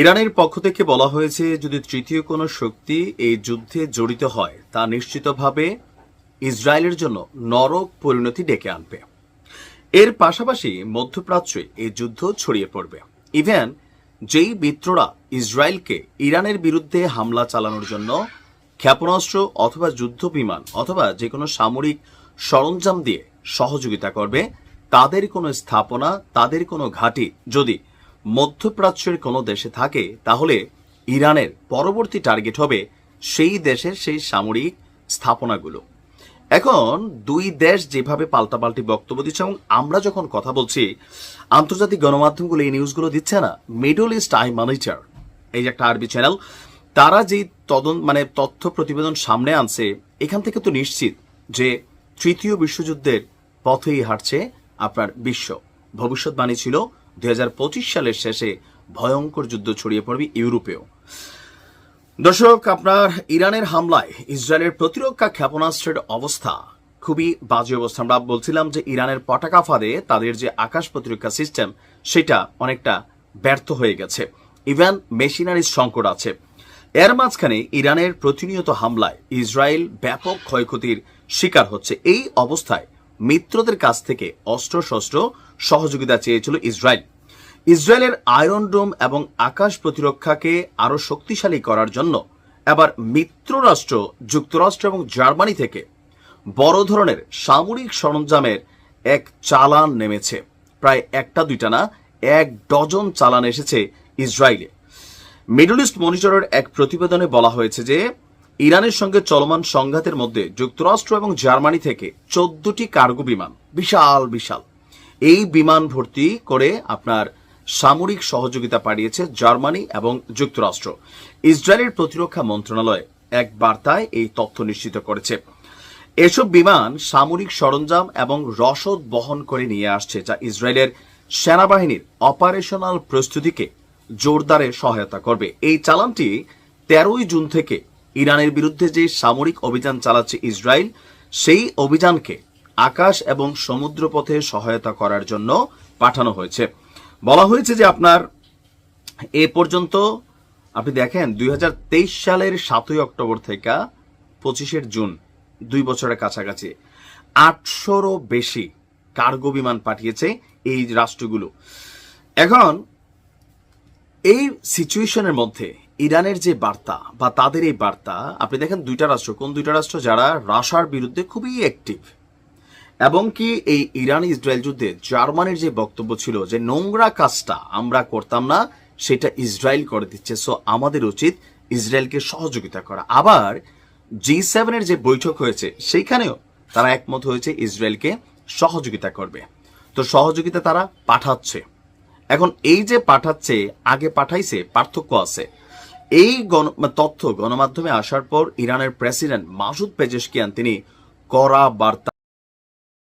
ইরানের পক্ষ থেকে বলা হয়েছে, যদি তৃতীয় কোনো শক্তি এই যুদ্ধে জড়িত হয়, তা নিশ্চিতভাবে ইসরায়েলের জন্য নরক পরিণতি ডেকে আনবে। এর পাশাপাশি মধ্যপ্রাচ্যে এই যুদ্ধ ছড়িয়ে পড়বে। ইভেন, যেই মিত্ররা ইসরায়েলকে ইরানের বিরুদ্ধে হামলা চালানোর জন্য ক্ষেপণাস্ত্র অথবা যুদ্ধ বিমান অথবা যে কোনো সামরিক সরঞ্জাম দিয়ে সহযোগিতা করবে, তাদের কোনো স্থাপনা, তাদের কোনো ঘাঁটি যদি মধ্যপ্রাচ্যের কোনো দেশে থাকে, তাহলে ইরানের পরবর্তী টার্গেট হবে সেই দেশের সেই সামরিক স্থাপনাগুলো। এখন দুই দেশ যেভাবে পাল্টাপাল্টি বক্তব্য দিচ্ছে এবং আমরা যখন কথা বলছি, আন্তর্জাতিক গণমাধ্যমগুলো এই নিউজগুলো দিচ্ছে না মিডল ইস্ট আই মনিটর এই যে একটা আরবি চ্যানেল তারা যে তদন্ত মানে তথ্য প্রতিবেদন সামনে আনছে, এখান থেকে তো নিশ্চিত যে তৃতীয় বিশ্বযুদ্ধের পথেই হাঁটছে আপনার বিশ্ব। ভবিষ্যৎবাণী ছিল দুই হাজার পঁচিশ সালের শেষে ভয়ঙ্কর যুদ্ধ ছড়িয়ে পড়বে ইউরোপেও। দর্শক, আপনার ইরানের হামলায় ইসরায়েলের প্রতিরক্ষা ক্ষেপণাস্ত্রের অবস্থা খুবই বাজে অবস্থা। আমরা বলছিলাম যে ইরানের পটাকা ফাঁদে তাদের যে আকাশ প্রতিরক্ষা সিস্টেম, সেটা অনেকটা ব্যর্থ হয়ে গেছে। ইভেন মেশিনারির সংকট আছে। এর মাঝখানে ইরানের প্রতিনিয়ত হামলায় ইসরায়েল ব্যাপক ক্ষয়ক্ষতির শিকার হচ্ছে। এই অবস্থায় মিত্রদের কাছ থেকে অস্ত্রশস্ত্র সহযোগিতা চেয়েছিল ইসরায়েল। ইসরায়েলের আয়রন ডোম এবং আকাশ প্রতিরক্ষাকে আরও শক্তিশালী করার জন্য এবার মিত্ররাষ্ট্র, যুক্তরাষ্ট্র এবং জার্মানি থেকে বড় ধরনের সামরিক সরঞ্জামের এক চালান নেমেছে। প্রায় একটা দুইটা না, এক ডজন চালান এসেছে ইসরায়েলে। মিডল ইস্ট মনিটরের এক প্রতিবেদনে বলা হয়েছে যে ইরানের সঙ্গে চলমান সংঘাতের মধ্যে যুক্তরাষ্ট্র এবং জার্মানি থেকে চোদ্দটি কার্গো বিমান, বিশাল বিশাল, এই বিমান ভর্তি করে আপনার সামরিক সহযোগিতা পাঠিয়েছে জার্মানি এবং যুক্তরাষ্ট্র। ইসরায়েলের প্রতিরক্ষা মন্ত্রণালয় এক বার্তায় এই তথ্য নিশ্চিত করেছে। এসব বিমান সামরিক সরঞ্জাম এবং রসদ বহন করে নিয়ে আসছে, যা ইসরায়েলের সেনাবাহিনীর অপারেশনাল প্রস্তুতিকে জোরদারে সহায়তা করবে। এই চালানটি তেরোই জুন থেকে ইরানের বিরুদ্ধে যে সামরিক অভিযান চালাচ্ছে ইসরায়েল, সেই অভিযানকে আকাশ এবং সমুদ্রপথে সহায়তা করার জন্য পাঠানো হয়েছে। বলা হয়েছে যে আপনার এ পর্যন্ত, আপনি দেখেন, দুই হাজার তেইশ সালের সাতই অক্টোবর থেকে পঁচিশের জুন, দুই বছরের কাছাকাছি, আটশোরও বেশি কার্গো বিমান পাঠিয়েছে এই রাষ্ট্রগুলো। এখন, এই সিচুয়েশনের মধ্যে ইরানের যে বার্তা বা তাদের এই বার্তা, আপনি দেখেন দুইটা রাষ্ট্র, কোন দুইটা রাষ্ট্র যারা রাশার বিরুদ্ধে খুবই অ্যাক্টিভ এবং কি এই ইরান ইসরায়েল যুদ্ধে জার্মানির যে বক্তব্য ছিল যে নোংরা কাজটা আমরা করতাম না, সেটা ইসরায়েল করে দিচ্ছে। সো আমাদের উচিত ইসরায়েলকে সহযোগিতা করা। আবার জি সেভেনের যে বৈঠক হয়েছে, সেইখানেও তারা একমত হয়েছে ইসরায়েলকে সহযোগিতা করবে। তো সহযোগিতা তারা পাঠাচ্ছে। এখন এই যে পাঠাচ্ছে, আগে পাঠাইছে, পার্থক্য আছে। এই গণ তথ্য গণমাধ্যমে আসার পর ইরানের প্রেসিডেন্ট মাসুদ পেজেশকিয়ান তিনি করা বার্তা